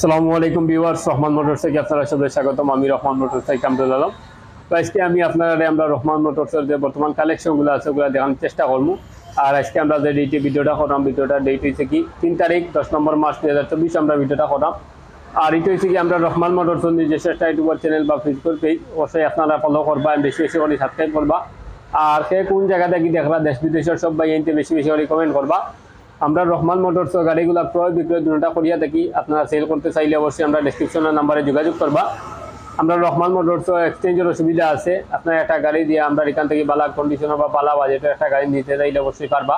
আসসালামু আলাইকুম viewers, Rahman motors থেকে আপনারা সবাই স্বাগতম। আমি রহমান মোটরস থেকে কামরুল আলম। তো আজকে আমি আপনারা আমরা রহমান মোটরসের যে বর্তমান কালেকশনগুলো আছে, ওগুলো দেখানোর চেষ্টা করব। আর আজকে আমরা যে ডেটে ভিডিওটা করলাম, ভিডিওটা ডেট হয়েছে কি? তিন তারিখ, দশ নম্বর মাস দুই হাজার চব্বিশ আমরা ভিডিওটা করলাম। আর এটা হচ্ছে কি, আমরা রহমান মোটরসের নিজস্ব একটা ইউটিউবার চ্যানেল বা ফেসবুক পেজ অবশ্যই আপনারা ফলো করবা বেশি বেশি করে সাবস্ক্রাইব করবা। আর সে কোন জায়গা থেকে দেখবা, দেশ বিদেশের সব ভাই বেশি বেশি করে কমেন্ট করবা। আমরা রহমান মোটরস গাড়িগুলো ক্রয় বিক্রয় দুটা করিয়া থাকি আপনারা সেল করতে চাইলে অবশ্যই আমরা ডিসক্রিপশনের নাম্বারে যোগাযোগ করবা। আমরা রহমান মোটরস এক্সচেঞ্জের সুবিধা আছে। আপনার একটা গাড়ি দিয়ে আমরা এখান থেকে বালা কন্ডিশনার বা বালা বাজেটের একটা গাড়ি নিতে চাইলে অবশ্যই পারবা।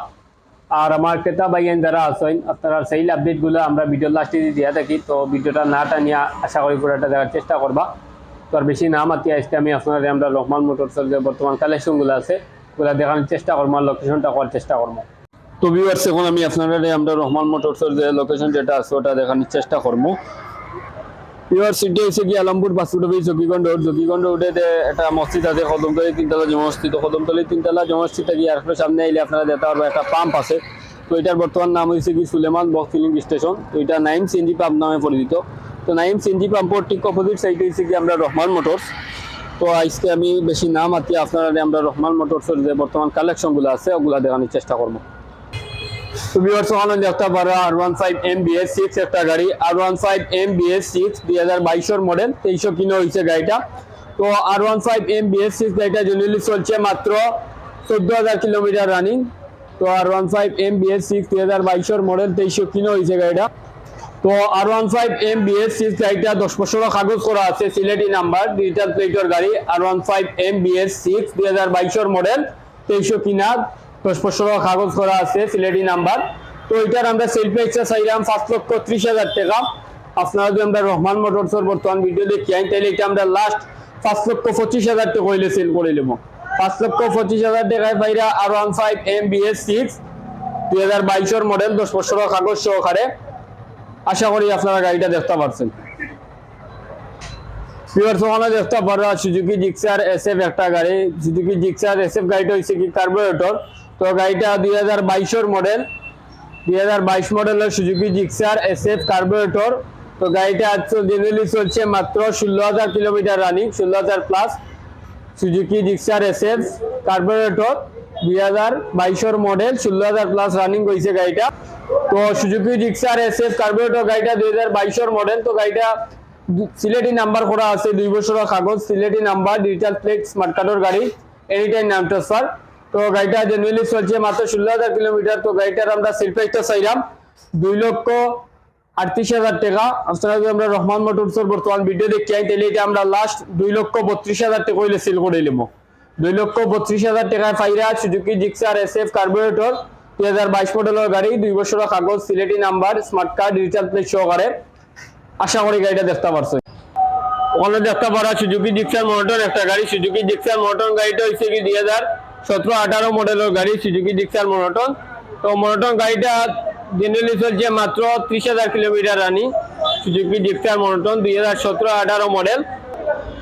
আর আমার ক্রেতা ভাইয়েন যারা আছেন, আপনারা সেই আপডেটগুলো আমরা ভিডিও লাস্টে দিয়ে থাকি। তো ভিডিওটা না টানিয়া আশা করি পুরোটা দেখার চেষ্টা করবা। তো আর বেশি না মাতি আজকে আমি আপনাদের আমরা রহমান মোটরসের যে বর্তমান কালেকশনগুলো আছে, ওগুলো দেখানোর চেষ্টা করব আর লোকেশনটা করার চেষ্টা করব। তো ভিউয়ার্স এখন আমি আপনাদের আমরা রহমান মোটরসের যে লোকেশন যেটা আছে, ওটা দেখানোর চেষ্টা করব। ভিউয়ার্স সিটি হচ্ছে কি আলমপুর অফিস জকিগঞ্জ রোড জকিগঞ্জ রোডে একটা মসজিদ আছে, কদমতলি, তিনতলা জমা মসজিদ কদমতলি, তিনতলা জমা মসজিদ থেকে আর একটু সামনে আইলে আপনারা যেতে পারব একটা পাম্প আছে। তো এটার বর্তমান নাম হয়েছে কি সুলেমান বক্স ফিলিং স্টেশন তো এটা নাইম সিএনজি পাম্প নামে পরিচিত। তো নাইম সিএনজি পাম্পর ঠিক অপোজিট সাইডে হচ্ছে কি আমরা রহমান মোটরস। তো আজকে আমি বেশি নাম আতি আপনারা আমরা রহমান মোটরসের যে বর্তমান কালেকশনগুলো আছে, ওগুলা দেখানোর চেষ্টা করব। তো ভিউয়ার্স ওখানে দেখতে পারো R one five M BS একটা গাড়ি। R one five M BS six দুই হাজার বাইশের মডেল তেইশশো কিলো হয়েছে গাড়িটা। তো R one five M BS six গাড়িটা জেনারেলি চলছে মাত্র চোদ্দ হাজার কিলোমিটার রানিং তো R one five M BS six দুই হাজার বাইশের মডেল তেইশশো কিলো হয়েছে গাড়িটা। তো R one five M BS six গাড়িটা দশ বছরের কাগজ করা আছে, সিলেটি নাম্বার ডিজিটাল প্লেটের গাড়ি। R one five M BS six দুই হাজার বাইশের মডেল তেইশশো কিনা। বছরের কাগজ আছে দেখি লক্ষ পঁচিশ পাঁচ লক্ষ পঁচিশ ফাইভ এম সিক্স দুই মডেল দশ বছরের কাগজ সহকারে। আশা করি আপনারা গাড়িটা দেখতে ওখানে দেখতে পারো সুজুকি জিক্সার এসএফ একটা গাড়ি। সুজুকি জিক্সার এসএফ গাড়িটা হচ্ছে কি কার্বোরেটর তো গাড়িটা দুই হাজার বাইশের মডেল দুই হাজার বাইশ মডেলের Suzuki Gixxer S F carburettor তো গাড়িটা জেনারেলি চলছে মাত্র ষোলো হাজার কিলোমিটার রানিং ষোলো হাজার plus Suzuki Gixxer S F carburettor দুই হাজার বাইশের মডেল ষোলো হাজার প্লাস রানিং হয়েছে গাড়িটা। তো Suzuki Gixxer S F carburettor গাড়িটা দুই হাজার বাইশের মডেল তো গাড়িটা সিলেটি নাম্বার করা আছে, দুই বছরের কাগজ, Sylheti number digital plate smart কার্ডের গাড়ি। এনি টাইম নাম ট্রান্সফার তো গাড়িটা জেনুয়ালি চলছে মাত্র ষোলো হাজার কিলোমিটার, তো গাড়িটার আমরা সেল প্রাইসটা চাইলাম। দুই লক্ষ আটত্রিশ হাজার টাকা। আপনারা যদি আমরা রহমান মোটরসের বর্তমান ভিডিও দেখতে চাই তাহলে এটা আমরা লাস্ট দুই লক্ষ বত্রিশ হাজার টাকা হইলে সেল করে নেব দুই লক্ষ বত্রিশ হাজার টাকায় ফাইরা Suzuki Gixxer S F carburettor দুই হাজার বাইশ মডেলের গাড়ি, দুই বছরের কাগজ, Sylheti number smart card digital plate সহকারে। আশা করি গাড়িটা দেখতে পারছ। ওখানে দেখতে পারা সুজুকি জিক্সার মোটর একটা গাড়ি। সুজুকি জিক্সার মোটর গাড়িটা হচ্ছে কি দুই হাজার সতেরো আঠারো মডেলের গাড়ি সুজুকি জিক্সার মোটর তো মোটর গাড়িটা জেনারেলি চলছে মাত্র ত্রিশ হাজার kilometre running Suzuki Gixxer motor দুই হাজার সতেরো আঠারো মডেল।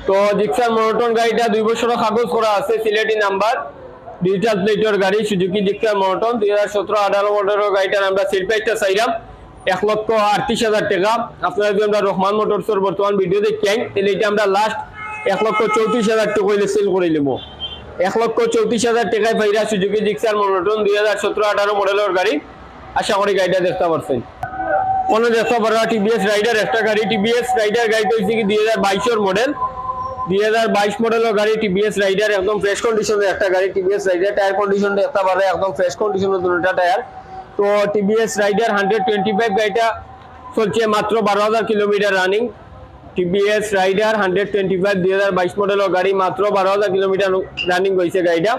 তো জিক্সার মোটর গাড়িটা দুই বছরের কাগজ করা আছে, সিলেটি নাম্বার। ডিজিটাল প্লেটের গাড়ি সুজুকি জিক্সার মোটর দুই হাজার সতেরো আঠারো মডেলের গাড়িটার আমরা সেল প্রাইসটা চাইলাম, এক লক্ষ আটত্রিশ হাজার টাকা। আপনারা যদি আমরা রহমান মোটরসের বর্তমান ভিডিও দেখেন, তাহলে এটা আমরা লাস্ট এক লক্ষ চৌত্রিশ হাজার টাকা সেল করে নেব। এক লক্ষ চৌত্রিশ হাজার টাকায় পাইরা সুজুকি জিক্সার মোটন দুই হাজার সতেরো আঠারো মডেলের গাড়ি। আশা করি গাড়িটা দেখতে পারছেন। অন্য দেখতে পারা টিভিএস রাইডার একটা গাড়ি টিভিএস রাইডার গাড়িটা হচ্ছে কি দুই হাজার বাইশের মডেল। দুই হাজার বাইশ মডেলের গাড়ি টিভিএস রাইডার একদম ফ্রেশ কন্ডিশনের একটা গাড়ি টিভিএস রাইডার টায়ার কন্ডিশন দেখতে পারে একদম ফ্রেশ কন্ডিশনের দুটা টায়ার তো TVS Raider hundred twenty five গাড়িটা চলছে মাত্র বারো হাজার kilometre running TVS Raider hundred twenty five দুই হাজার বাইশ মডেলের গাড়ি মাত্র বারো হাজার কিলোমিটার রানিং হয়েছে গাড়িটা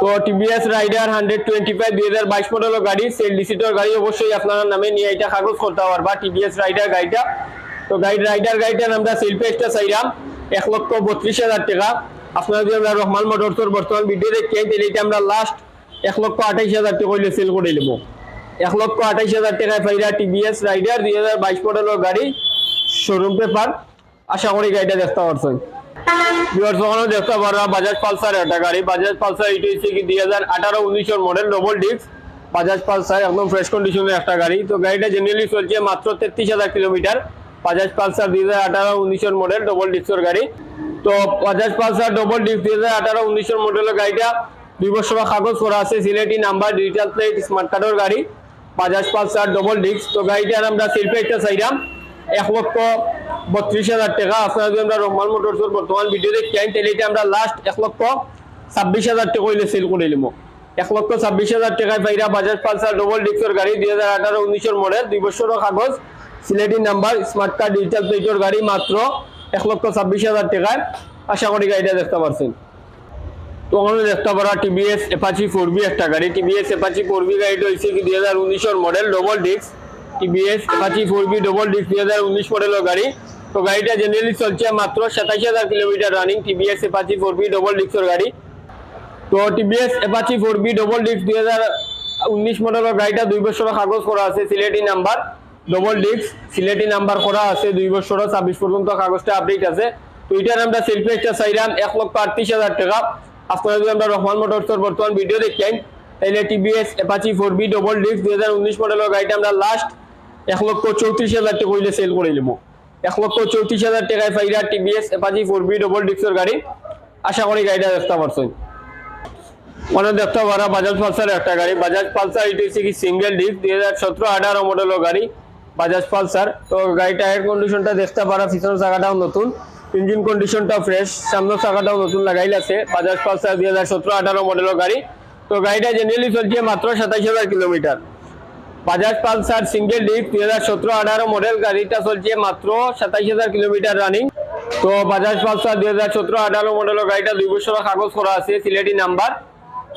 তো TVS Raider hundred twenty five দুই হাজার বাইশ মডেলের গাড়ি সেল ডিসিটর গাড়ি অবশ্যই আপনার নামে নিয়ে এটা কাগজ করতে পারবা টিভিএস রাইডার গাড়িটা তো গাড়ি রাইডার গাড়িটার আমরা সেল পেজটা চাইলাম এক লক্ষ বত্রিশ হাজার টাকা আপনারা যদি আমরা রহমান মোটরসের বর্তমান ভিডিও দেখেন তাহলে এটা আমরা লাস্ট এক লক্ষ আঠাইশ হাজার টাকা হইলে সেল করে নেব এক লক্ষ আঠাইশ হাজার টাকায় পাইরা টিভিএস রাইডার দুই হাজার বাইশ মডেলের গাড়ি শোরুম পেপার আশা করি গাড়িটা দেখতে পারছেন। দেখতে পারো বাজাজ পালসার একটা গাড়ি। বাজাজ পালসার এটা হচ্ছে কি দুই হাজার আঠারো, উনিশের model double disc Bajaj Pulsar একদম ফ্রেশ কন্ডিশনের একটা গাড়ি। তো গাড়িটা জেনারেলি চলছে মাত্র তেত্রিশ হাজার কিলোমিটার। বাজাজ পালসার দুই হাজার আঠারো, উনিশের মডেল ডবল ডিস্কর গাড়ি। তো বাজাজ পালসার ডবল ডিস্ক দুই হাজার আঠারো, উনিশের মডেলের গাড়িটা দুই বছর কাগজ করা আছে। Sylheti number digital plate smart কার্ডের গাড়ি। বাজাজ পালসার ডবল ডিস্ক তো গাড়িটার আমরা শিল্পে একটা চাইলাম। এক লক্ষ বত্রিশ হাজার টাকা আপনারা যদি আমরা রহমান মোটরসের বর্তমান ভিডিও দেখি তাহলে এটা আমরা লাস্ট এক লক্ষ ছাব্বিশ হাজার টাকা হইলে সেল করে নিলাম এক লক্ষ ছাব্বিশ হাজার টাকায় পাইরা বাজাজ পালসার ডবল ডিস্কের গাড়ি দুই হাজার আঠারো উনিশের মডেল দুই বছরের কাগজ Sylheti number smart card digital প্লেটের গাড়ি মাত্র এক লক্ষ ছাব্বিশ হাজার টাকায়। আশা করি গাড়িটা দেখতে পারছেন। তো ওখানে দেখতে পারা টিভিএস এপাচি ফোর বি একটা গাড়ি। টিভিএস এপাচি ফোর বি গাড়িটা হয়েছে দুই হাজার উনিশের model double disc TVS Apache four B double disc দুই হাজার উনিশ মডেলের গাড়ি। তো গাড়িটা জেনারেলি চলছে মাত্র সাতাইশ হাজার kilometre running TVS Apache four V double ডিস্কের গাড়ি। তো TVS Apache four V double disc দুই হাজার উনিশ মডেলের গাড়িটা দুই বছরের কাগজ করা আছে, Sylheti number. Double disc Sylheti number করা আছে, দুই বছর ছাব্বিশ পর্যন্ত কাগজটা আপডেট আছে। তো এটার আমরা সেলফি একটা চাইলাম এক লক্ষ আটত্রিশ হাজার টাকা। আপনারা যদি আমরা রহমান মোটরসের বর্তমান ভিডিও দেখেন, তাহলে TVS Apache four V double disc দুই হাজার উনিশ মডেলের গাড়িটা আমরা লাস্ট এক লক্ষ চৌত্রিশ হাজার টাকা হইলে সেল করে নিব এক লক্ষ চৌত্রিশ হাজার টাকায় ফাইরা TVS Apache four B double ডিস্কের গাড়ি। আশা করি গাড়িটা দেখতে পারছেন। মনে দেখতে পারা বাজাজ পালসার একটা গাড়ি। বাজাজ পালসার এটি হচ্ছে কি সিঙ্গেল ডিস্ক দুই হাজার সতেরো আঠারো মডেলের গাড়ি বাজাজ পালসার তো গাড়িটা এর কন্ডিশনটা দেখতে পারা, পিছনের চাকাটাও নতুন। ইঞ্জিন কন্ডিশনটা ফ্রেশ সামনের চাকাটাও নতুন লাগাইল আছে বাজাজ পালসার দুই হাজার সতেরো আঠারো মডেলের গাড়ি। তো গাড়িটা জেনারেলি চলছে মাত্র সাতাইশ হাজার kilometre. Bajaj Pulsar single disc দুই হাজার সতেরো আঠারো মডেল গাড়িটা চলছে মাত্র সাতাইশ হাজার কিলোমিটার রানিং। তো বাজাজ পালসার দুই হাজার সতেরো আঠারো মডেলের গাড়িটা দুই বছর কাগজ করা আছে, সিলেটি নাম্বার।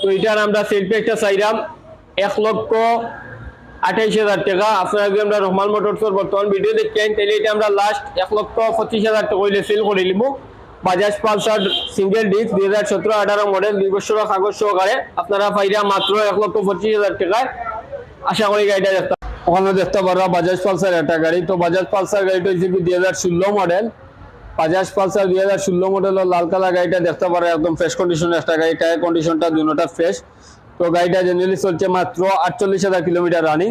তো এটার আমরা সেলফি একটা চাইলাম এক লক্ষ আঠাইশ হাজার টাকা। আপনারা যদি আমরা রহমান মোটরসের বর্তমান ভিডিও দেখেন, তাহলে এটা আমরা লাস্ট এক লক্ষ পঁচিশ হাজার টাকা সেল করে নিব। বাজাজ পালসার সিঙ্গেল ডিস্ক দুই হাজার সতেরো আঠারো মডেল দুই বছর কাগজ সহকারে। আপনারা পাইরা মাত্র এক লক্ষ পঁচিশ হাজার টাকায় আশা করি গাড়িটা দেখতে ওখানে দেখতে পারবা বাজাজ পালসার একটা গাড়ি। তো বাজাজ পালসার গাড়িটা হচ্ছে কি দুই হাজার ষোলো মডেল বাজাজ পালসার দুই হাজার ষোলো মডেলের লাল কালার গাড়িটা দেখতে পারো, একদম ফ্রেশ কন্ডিশনের একটা গাড়ি। টায়ার কন্ডিশনটা দুটা ফ্রেশ তো গাড়িটা জেনারেলি চলছে মাত্র আটচল্লিশ হাজার কিলোমিটার রানিং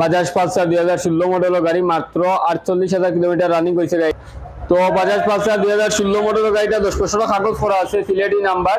বাজাজ পালসার দুই হাজার ষোলো মডেলের গাড়ি মাত্র আটচল্লিশ হাজার কিলোমিটার রানিং হয়েছে গাড়ি। তো বাজাজ পালসার দুই হাজার ষোলো মডেলের গাড়িটা দশ বছর কাগজ করা আছে সিলেটি নাম্বার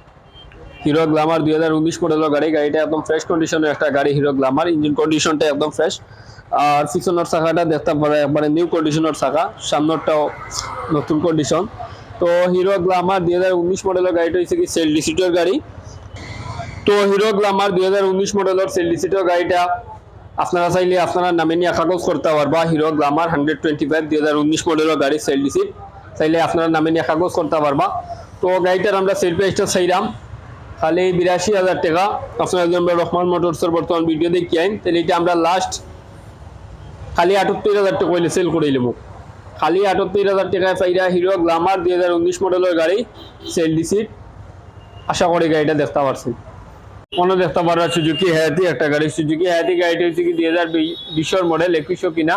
হিরো গ্লামার দুই হাজার উনিশ মডেলের গাড়ি। গাড়িটা একদম ফ্রেশ কন্ডিশনের একটা গাড়ি হিরো গ্লামার ইঞ্জিন কন্ডিশনটা একদম ফ্রেশ আর পিছনের চাকাটা দেখতে পারে, একবারে নিউ কন্ডিশনের চাকা সামনেরটাও নতুন কন্ডিশন তো হিরো গ্লামার দুই হাজার উনিশ মডেলের গাড়িটা হচ্ছে কি সেল ডিসিটের গাড়ি। তো হিরো গ্লামার দুই হাজার উনিশ মডেলের সেল ডিসিটের গাড়িটা আপনারা চাইলে আপনারা নামে নিয়ে কাগজ করতে পারবা। Hero Glamour hundred twenty five দুই হাজার উনিশ মডেলের গাড়ি সেল ডিসিট চাইলে আপনারা নামে নিয়ে কাগজ করতে পারবা। তো গাড়িটার আমরা সেল প্রাইসটা চাইলাম খালি বিরাশি হাজার টাকা আপনারা আমরা রহমান মোটরসের বর্তমান ভিডিও দেখি আইন। তাহলে এটা আমরা লাস্ট খালি আটাত্তর হাজার টাকা হইলে সেল করে নেব খালি আটাত্তর হাজার টাকায় পাইরা হিরো গ্লামার দুই হাজার উনিশ মডেলের গাড়ি সেল ডিসিট আশা করি গাড়িটা দেখতে পারছেন। মনে দেখতে পারা সুজুকি হায়াতি একটা গাড়ি। সুজুকি হায়াতি গাড়িটা হচ্ছে কি দুই হাজার বিশের মডেল একুশশো কিনা।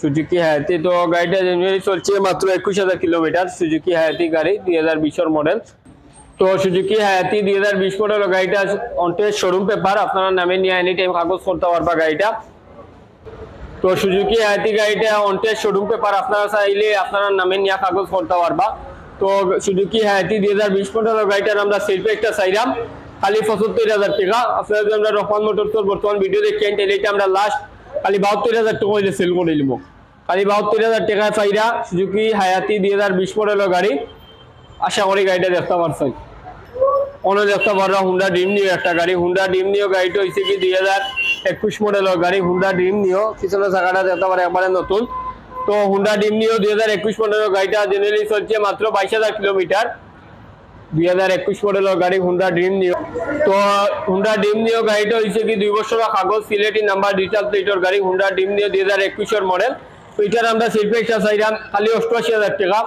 সুজুকি হায়াতি তো গাড়িটা জেনুয়ারি চলছে মাত্র একুশ হাজার কিলোমিটার। সুজুকি হায়াতি গাড়ি দুই হাজার বিশের মডেল তো সুজুকি হায়াতি দুই হাজার বিশ মডেল গাড়িটা অন্টে শোরুম পেপার আপনারা নামে নিয়ে এনি টাইম কাগজ করতে পারবা গাড়িটা। তো সুজুকি হায়াতি গাড়িটা অন্টে শোরুম পেপার আপনারা চাইলে আপনারা নামে নিয়ে কাগজ করতে পারবা। তো সুজুকি হায়াতি দুই হাজার বিশ মডেলের গাড়িটার আমরা সেলফি একটা চাইলাম, খালি পঁচাত্তর হাজার টাকা। আপনারা যদি আমরা রহমান মোটরসের বর্তমান ভিডিও দেখেন তাহলে এটা আমরা লাস্ট খালি বাহাত্তর হাজার টাকা হইলে সেল করে নিব খালি বাহাত্তর হাজার টাকায় চাইরা সুজুকি হায়াতি দুই হাজার বিশ মডেলের গাড়ি। আশা করি গাড়িটা দেখতে পারছেন। অনেক দেখতে পারো হুন্ডা ডিম নিও, একটা গাড়ি হুন্ডা ডিম নিও, গাড়িটা হয়েছে কি দুই হাজার একুশ মডেলের গাড়ি হুন্ডা ডিম নিও। পিছনে চাকাটা দেখতে পারে একবারে নতুন। তো হুন্ডা ডিম নিও, দুই হাজার একুশ মডেলের গাড়িটা জেনারেলি চলছে মাত্র বাইশ হাজার কিলোমিটার। দুই হাজার একুশ মডেলের গাড়ি হুন্ডা ড্রিম নিও। তো হুন্ডা ড্রিম নিও, গাড়িটা হয়েছে কি দুই বছরের কাগজ, সিলেটি নাম্বার ডিজিটাল প্লেটের গাড়ি হুন্ডা ড্রিম নিও, দুই হাজার একুশের মডেল। তো এটার আমরা শিল্পে একটা চাইলাম খালি অষ্টআশি হাজার টাকা।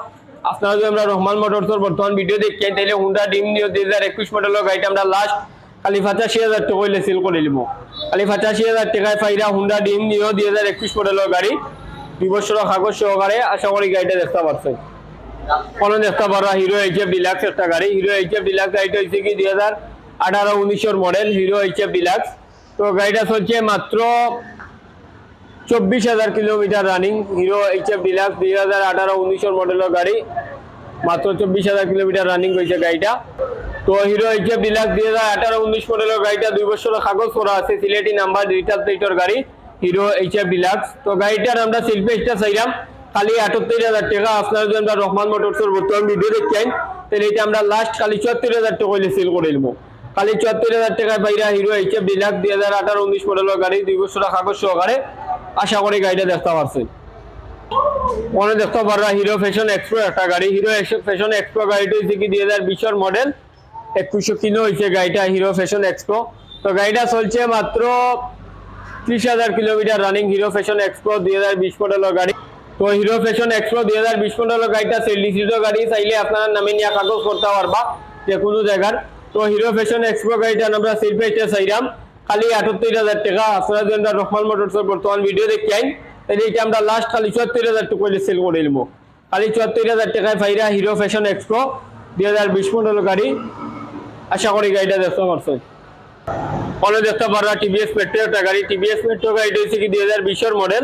আপনারা যদি আমরা রহমান মোটরসের বর্তমান ভিডিও দেখছেন তাহলে হুন্ডা ডিম নিয়ে দুই হাজার একুশ মডেলের গাড়িটা আমরা লাস্ট খালি পঁচাশি হাজার টাকা সেল করে নিব। খালি পঁচাশি হাজার টাকায় ফাইরা হুন্ডা ডিম নিয়েও দুই হাজার একুশ মডেলের গাড়ি, দুই বছর কাগজ সহকারে আশা করি গাড়িটা দেখতে পাচ্ছেন কোনো দেখতে পারো হিরো এইচ এফ ডিলাক্স একটা গাড়ি। হিরো এইচ এফ ডিলাক্স গাড়িটা হচ্ছে কি দুই হাজার আঠারো, উনিশের model Hero H F Deluxe তো গাড়িটা চলছে মাত্র চব্বিশ হাজার kilometre running Hero H F Deluxe দুই হাজার আঠারো উনিশের মডেলের গাড়ি। মাত্র চব্বিশ হাজার কিলোমিটার রানিং হয়েছে গাড়িটা। তো হিরো এইচ এফ ডিলাক্স দুই হাজার আঠারো উনিশ মডেলের গাড়িটা দুই বছরের কাগজ করা আছে, সিলেটি নাম্বার ডিজিটাল প্লেটের গাড়ি হিরো এইচ এফ ডিলাক্স তো গাড়িটার আমরা শিল্পেসটা চাইলাম। খালি আটাত্তর হাজার টাকা আপনারা যদি আমরা রহমান মোটরসের বর্তমান ভিডিও দেখছেন, তাহলে এটা আমরা লাস্ট খালি চুয়াত্তর হাজার টাকা হইলে সেল করে নিবো। খালি চুয়াত্তর হাজার টাকায় পাইরা হিরো এইচ এফ ডিলাক্স দুই হাজার আঠারো উনিশ মডেলের গাড়ি দুই বছরের কাগজ সহকারে আশা করি গাড়িটা দেখতে পারছি। মনে দেখতে পাররা হিরো ফ্যাশন এক্সপ্রো একটা গাড়ি। হিরো ফ্যাশন এক্সপ্রো গাড়িটা হচ্ছে কি, দুই হাজার বিশের মডেল একুশশো কিলো হয়েছে গাড়িটা হিরো ফ্যাশন এক্সপ্রো তো গাড়িটা চলছে মাত্র ত্রিশ হাজার kilometre running Hero Passion XPro দুই হাজার বিশ মডেলের গাড়ি। তো হিরো ফ্যাশন এক্সপ্রো দুই হাজার বিশ মডেলের গাড়িটা সেলিসিট গাড়ি, চাইলে আপনারা নামে নিয়ে কাগজ করতে পারবা যে কোনো জায়গার। তো হিরো ফ্যাশন এক্সপ্রো গাড়িটা আমরা পেয়েছে চাইলাম খালি আটাত্তর হাজার টাকা আমরা রহমান মোটরসের বর্তমান ভিডিও দেখি আইন এটা আমরা লাস্ট খালি চুয়াত্তর হাজার টাকা সেল করে নিব খালি চুয়াত্তর হাজার টাকায় ফাইরা হিরো ফ্যাশন এক্সপ্রো দুই হাজার বিশ মডেলের গাড়ি। আশা করি গাড়িটা দেখতে পারছেন অনেক দেখতে পারা টিভিএস মেট্রো একটা গাড়ি টিভিএস মেট্রো গাড়িটা হচ্ছে কি দুই হাজার বিশের মডেল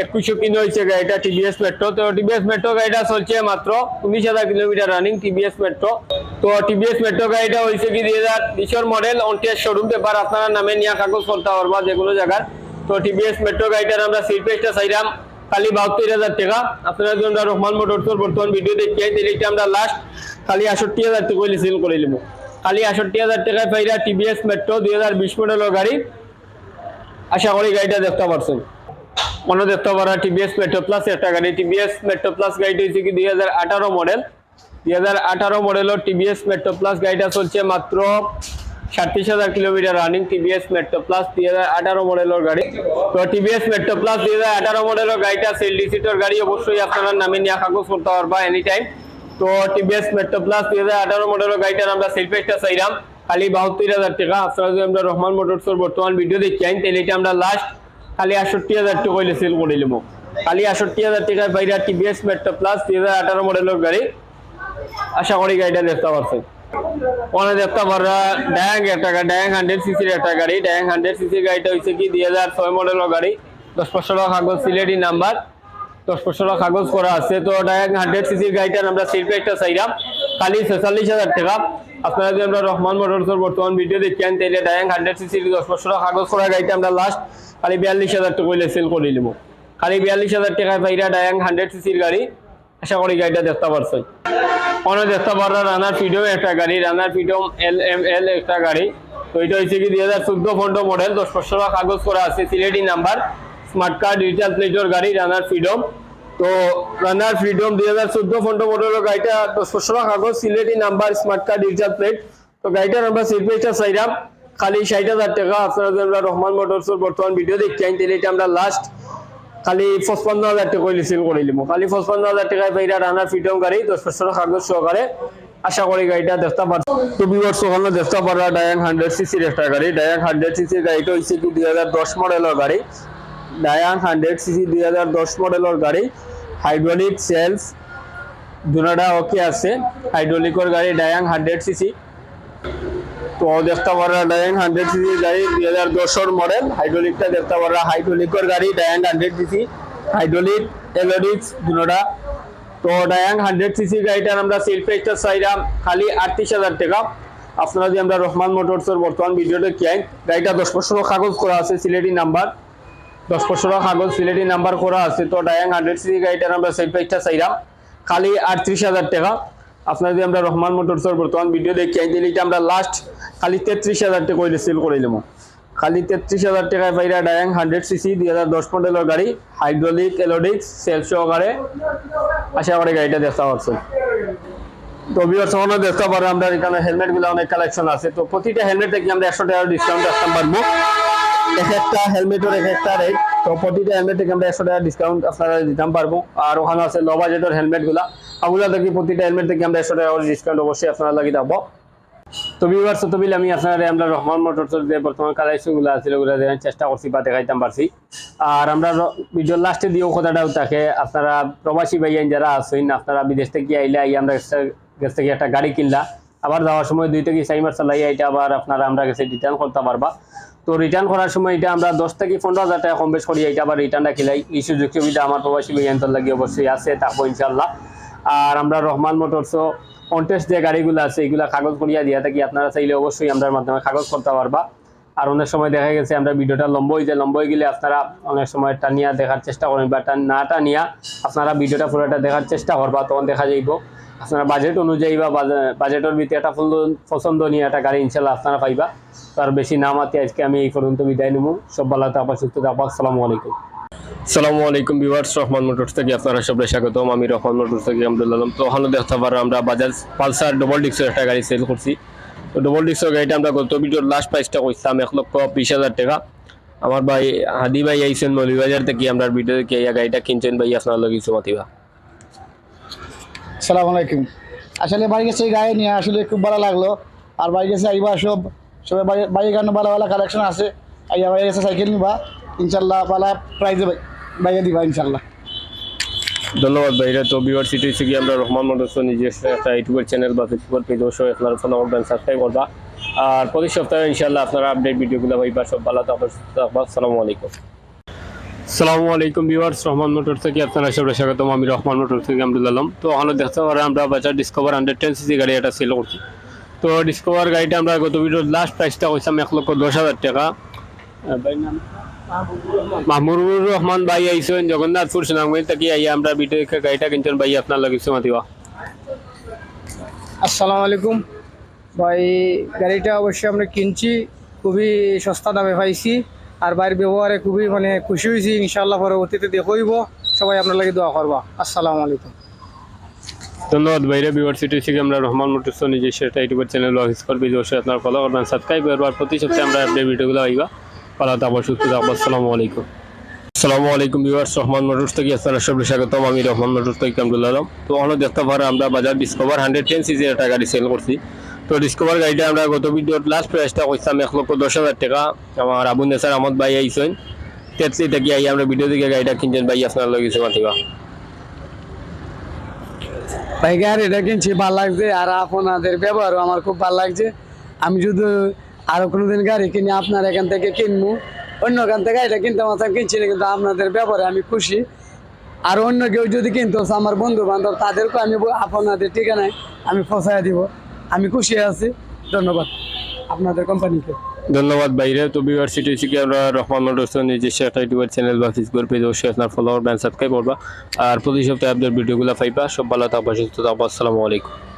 একুশশো কিলো হয়েছে গাড়িটা টিভিএস মেট্রো তো টিভিএস মেট্রো গাড়িটা চলছে মাত্র উনিশ হাজার কিলোমিটার রানিং টিভিএস মেট্রো তো টিভিএস মেট্রো গাড়িটা হয়েছে কি দুই হাজার বিশের মডেল অনটিয়ার শোরুম পেপার আপনারা নামে নিয়ে কাগজ করতে পারবা যে কোনো জায়গার। তো টিভিএস মেট্রো গাড়িটার আমরা সিট পেজটা চাইলাম, খালি বাহাত্তর হাজার টাকা। আপনারা যদি আমরা রহমান মোটরসের বর্তমান ভিডিও দেখি তাহলে এটা আমরা লাস্ট খালি আষট্টি হাজার টাকা সেল করে নেব। খালি আষট্টি হাজার টাকায় পাইরা টিভিএস মেট্রো দুই হাজার বিশ মডেলের গাড়ি। আশা করি গাড়িটা দেখতে পারছেন। মনে দেখতে পারা টিভিএস মেট্রো প্লাস একটা গাড়ি টিভিএস মেট্রো প্লাস গাড়িটি হচ্ছে কি দুই হাজার আঠারো মডেল দুই হাজার আঠারো মডেলের টিভিএস মেট্রো প্লাস গাড়িটা চলছে মাত্র সাতত্রিশ হাজার kilometre running TVS Metro plus দুই হাজার আঠারো মডেলের গাড়ি। তো টিভিএস মেট্রো প্লাস দুই হাজার আঠারো মডেলের গাড়িটা সেল ডিসিটের গাড়ি অবশ্যই আপনারা নামে নিয়ে কাগজ করতে পারবা এনি টাইম তো টিভিএস মেট্রো প্লাস দুই হাজার আঠারো মডেলের গাড়িটার আমরা সেল পেজটা চাইলাম। খালি বাহাত্তর হাজার টাকা। আপনারা যদি আমরা রহমান মোটরসের বর্তমান ভিডিও দেখি তাহলে এটা আমরা লাস্ট খালি আষট্টি হাজার টাকা হইলে সেল করে নেব খালি আষট্টি হাজার টাকায় বাইরে টিভিএস মেট্রো প্লাস দুই হাজার আঠারো মডেলের গাড়ি, আশা করি গাড়িটা দেখতে পারছেন অনেক দেখতে পাররা ড্যাং একটা গাড়ি ড্যাং হান্ড্রেড সিসির একটা গাড়ি ড্যাং হান্ড্রেড সিসির গাড়িটা হচ্ছে কি দুই হাজার ছয় মডেলের গাড়ি। দশ পাঁচশো টাকা কাগজ সিলেটি নাম্বার। দশ পাঁচশো টাকা কাগজ করা আছে, তো ড্যাং হান্ড্রেড সিসির গাড়িটার আমরা সিট একটা চাইলাম খালি ছেচল্লিশ হাজার টাকা। আপনারা যদি আমরা রহমান মোটরসের বর্তমান ভিডিও দেখেন তাহলে ড্যাং হান্ড্রেড সিসির দশ টাকা কাগজ করা গাড়িটা আমরা লাস্ট খালি বিয়াল্লিশ হাজার টাকা সেল করে নিব। খালি বিয়াল্লিশ হাজার টাকায় পাইরা ডায়াং হান্ড্রেড সিসির গাড়ি, আশা করি গাড়িটা দেখতে পারছেন। অনেক দেখতে পাররা, রানার ফিডম একটা গাড়ি, রানার ফিডম এল এম এল একটা গাড়ি। তো এটা হচ্ছে কি দুই হাজার চোদ্দ ফন্ড মডেল দশ টাকা কাগজ করা আছে, Sylheti number smart card digital প্লেটের গাড়ি, রানার ফ্রিডম তো রানার ফ্রিডম দুই হাজার চোদ্দ ফন্ড মডেলের গাড়িটা দশ পাঁচশো কাগজ, Sylheti number smart card digital plate তো গাড়িটার আমরা সিট পেজটা চাইলাম খালি ষাট হাজার টাকা। আপনারা আমরা রহমান মোটরসের বর্তমান ভিডিও দেখতে চাই তাহলে এটা আমরা লাস্ট খালি পঁচপান্ন হাজার টাকা সেল করে নিব খালি পঁচপান্ন হাজার টাকায় পাইরা রানার ফিটম গাড়ি দশ পাঁচশো টাকা কাগজ সহকারে আশা করি গাড়িটা দেখতে পারছি তো বিবার ওখানে দেখতে পারা ডায়াং হান্ড্রেড সিসির একটা গাড়ি। ডায়াং হান্ড্রেড সিসির গাড়িটা হচ্ছে কি দুই হাজার দশ মডেলের গাড়ি। ডায়াং হান্ড্রেড সিসি দুই হাজার দশ মডেলের গাড়ি। হাইড্রোলিক সেলফ দুনাটা ওকে আছে। হাইড্রোলিকের গাড়ি ডায়াং হান্ড্রেড সিসি তো দেখতে পারা ডায়াং হান্ড্রেড সিসি গাড়ি দুই হাজার দশের মডেল হাইড্রোলিকটা দেখতে পারা হাইড্রোলিকের গাড়ি ডায়াং হান্ড্রেড সিসি হাইড্রোলিক এলোডিক্স দুটা তো ডায়াং হান্ড্রেড সিসি গাড়িটার আমরা সেল প্রাইসটা চাইলাম খালি আটত্রিশ হাজার টাকা। আপনারা যদি আমরা রহমান মোটরসের বর্তমান ভিডিওটা কেন গাড়িটা দশ বছর কাগজ করা আছে, সিলেটি নাম্বার। দশ বছর কাগজ সিলেটি নাম্বার করা আছে, তো ডায়াং হান্ড্রেড সিসি গাড়িটার আমরা সেল প্রাইসটা চাইলাম খালি আটত্রিশ হাজার টাকা। আপনারা যদি আমরা রহমান মোটরসের বর্তমান ভিডিও দেখি তাহলে এটা আমরা লাস্ট খালি তেত্রিশ হাজার টাকা হইলে সেল করে নেব খালি তেত্রিশ হাজার টাকায় পাইরা ডায়াং হান্ড্রেড সিসি দুই হাজার দশ মডেলের গাড়ি হাইড্রোলিক এলোডিক্স সেলফ সহকারে আশা করি গাড়িটা দেখতে পাচ্ছেন তো বিয়ার সমানে দেখতে পারো আমরা এখানে হেলমেটগুলো অনেক কালেকশন আছে। তো প্রতিটা হেলমেট থেকে আমরা একশো টাকা ডিসকাউন্ট আসতে পারব এক একটা হেলমেটের এক একটা রেট তো প্রতিটা হেলমেট থেকে আমরা একশো টাকা ডিসকাউন্ট আপনারা দিতাম পারব। আর ওখানে আছে লো বাজেটের হেলমেটগুলা। ওগুলা থেকে প্রতিটা হেলমেট থেকে আমরা একশো টাকা ডিসকাউন্ট অবশ্যই আপনারা লাগিয়ে থাকব তো ভিউয়ার্স তো বিল আমি আপনার আমরা রহমান মোটরসের যে বর্তমান কালেকশনগুলো আছে, ওগুলো দেখার চেষ্টা করছি বা দেখাইতাম পারছি। আর আমরা ভিডিওর লাস্টে দিয়েও কথাটাও থাকে, আপনারা প্রবাসী ভাইয়ান যারা আছেন, আপনারা বিদেশ থেকে আইলে আই আমরা কাছ থেকে একটা গাড়ি কিনলা। আবার যাওয়ার সময় দুই থেকে চার মাস চালাই এটা আবার আপনারা আমরা কাছে রিটার্ন করতে পারবা। তো রিটার্ন করার সময় এটা আমরা দশ থেকে পনেরো হাজার টাকা কম বেশ করি এটা আবার রিটার্নটা খেলাই এই সুযোগ সুবিধা আমার প্রবাসী ভাইয়ান্তর লাগে অবশ্যই আছে থাকব ইনশাল্লাহ আর আমরা রহমান মোটরসও কন্টেস্ট যে গাড়িগুলো আছে, এগুলা কাগজ করিয়া দিয়া থাকি, আপনারা চাইলে অবশ্যই আমরা মাধ্যমে কাগজ করতে পারবা। আর অনেক সময় দেখা গেছে আমরা ভিডিওটা লম্বা হয়ে যায়, লম্বা হয়ে গেলে আপনারা অনেক সময় টানিয়া দেখার চেষ্টা করেন বা না টানিয়া আপনারা ভিডিওটা পুরোটা দেখার চেষ্টা করবা, তখন দেখা যাইব। আপনারা বাজেট অনুযায়ী বা বাজে- বাজেটের ভিতরে একটা পছন্দ- পছন্দনীয় একটা গাড়ি ইনশাল্লাহ আপনারা পাইবা। তার বেশি নাম আছে আজকে আমি এই পর্যন্ত বিদায় নেব সব ভালো থাকবা সুস্থ থাকবা আসসালামু আলাইকুম। সালামু আলাইকুম ভিউয়ার্স, রহমান মোটরস থেকে আপনারা সবাই স্বাগতম। আমি রহমান মোটরস থেকে আব্দুল আলম। তো ওখানে দেখতে পারো আমরা বাজাজ পালসার ডবল ডিক্সের একটা গাড়ি সেল করছি। তো ডবল ডিক্সের গাড়িটা আমরা গত ভিডিওর লাস্ট প্রাইসটা কইছিলাম এক লক্ষ বিশ হাজার টাকা। আমার ভাই হাদি ভাই আইসেন মৌলিবাজার থেকে, আমরা ভিডিও দেখে এই গাড়িটা কিনছেন ভাই, আপনার লগে কিছু মাতিবা সালাম আলাইকুম। আসলে বাড়ি গেছে গায়ে নিয়ে আসলে খুব ভালো লাগল। আর বাড়ি গেছে আইবা সব, সবাই বাড়ি বাড়ি গান ভালো ভালো কালেকশন আছে। আইয়া বাড়ি গেছে সাইকেল নিবা। ইনশাল্লাহ পালা প্রাইজে বাইরে দিবা ইনশাল্লাহ ধন্যবাদ ভাইরা তো ভিউয়ার সিটি থেকে আমরা রহমান মোটরস নিজস্ব একটা ইউটিউবের চ্যানেল বা ফেসবুক পেজ অবশ্যই আপনারা ফলো করবেন সাবস্ক্রাইব করবা। আর প্রতি সপ্তাহে ইনশাল্লাহ আপনারা আপডেট ভিডিওগুলো পাইবা, সব ভালো থাকবেন আসসালামু আলাইকুম। আসসালামু আলাইকুম ভিউয়ার্স, রহমান মোটর থেকে আপনারা সবাই স্বাগতম। আমি রহমান মোটর থেকে আলম। তো ওখানে দেখতে পারেন আমরা বাজার ডিসকভার হান্ড্রেড টেন সিসি গাড়ি এটা সেল করছি। তো ডিসকভার গাড়িটা আমরা গত ভিডিওর লাস্ট প্রাইসটা কইছিলাম এক লক্ষ দশ হাজার টাকা? মাহমুদুর রহমান ভাই আইসেন জগন্নাথপুর সুনামগঞ্জ থেকে আইয়া আমরা দেখে গাড়িটা কিনছেন। ভাই আপনার লাগে কিছু মাতিবা। আসসালামু আলাইকুম। ভাই, গাড়িটা অবশ্যই আমরা কিনছি। খুবই সস্তা দামে পাইছি। আর বাইরের ব্যবহারে খুবই মানে খুশি হয়েছি ইনশাল্লাহ পরবর্তীতে দেখইব সবাই আপনার লাগে দোয়া করবা। আসসালামু আলাইকুম। ধন্যবাদ ভাইরা ভিউয়ার সিটি থেকে আমরা রহমান মোটরস নিজস্ব একটা ইউটিউব চ্যানেল অফিস করবি অবশ্যই আপনার ফলো করবেন সাবস্ক্রাইব করবার প্রতি সপ্তাহে আমরা আপডেট ভিডিওগুলো আইবা ভালো থাকব সুস্থ থাকব। আসসালামু আলাইকুম। আসসালামু আলাইকুম ভিউয়ার্স রহমান মোটরস থেকে আপনারা সবাই স্বাগতম। আমি রহমান মোটরস থেকে আলম। তো আমরা দেখতে পারো আমরা বাজার ডিসকভার হান্ড্রেড টেন সিজির একটা গাড়ি সেল করছি। তো ডিসকভার গাড়িটা আমরা গত ভিডিওর লাস্ট প্রাইসটা কইছিলাম এক লক্ষ দশ হাজার টাকা। আমার আবু নেসার আহমদ ভাই আইসেন তেতলি থেকে আই আমরা ভিডিও থেকে গাড়িটা কিনছেন ভাই আপনার লগে কিছু মাতিবা। ভাই, গাড়িটা কিনছি, ভালো লাগছে। আর আপনাদের ব্যবহারও আমার খুব ভালো লাগছে। আমি যদি আরও কোনোদিন গাড়ি কিনি, আপনার এখান থেকে কিনবো। অন্য এখান থেকে গাড়িটা কিনতে মাত্র কিনছি না, কিন্তু আপনাদের ব্যবহারে আমি খুশি। আর অন্য কেউ যদি কিনতো, আমার বন্ধু বান্ধব তাদেরকে আমি আপনাদের ঠিকানায় আমি পৌঁছায় দিব। আমি খুশি আছি। ধন্যবাদ আপনাদের কোম্পানিকে। ধন্যবাদ বাইরে। তো বিভার সিটি থেকে আমরা রহমান মোটরস নিজস্ব একটা ইউটিউবের চ্যানেল বা ফেসবুক পেজ অবশ্যই আপনার ফলোয়ার ব্যান সাবস্ক্রাইব করবা। আর প্রতি সপ্তাহে আপনার ভিডিওগুলো পাইবা। সব ভালো থাকবা, সুস্থ থাকবা। আসসালামু আলাইকুম।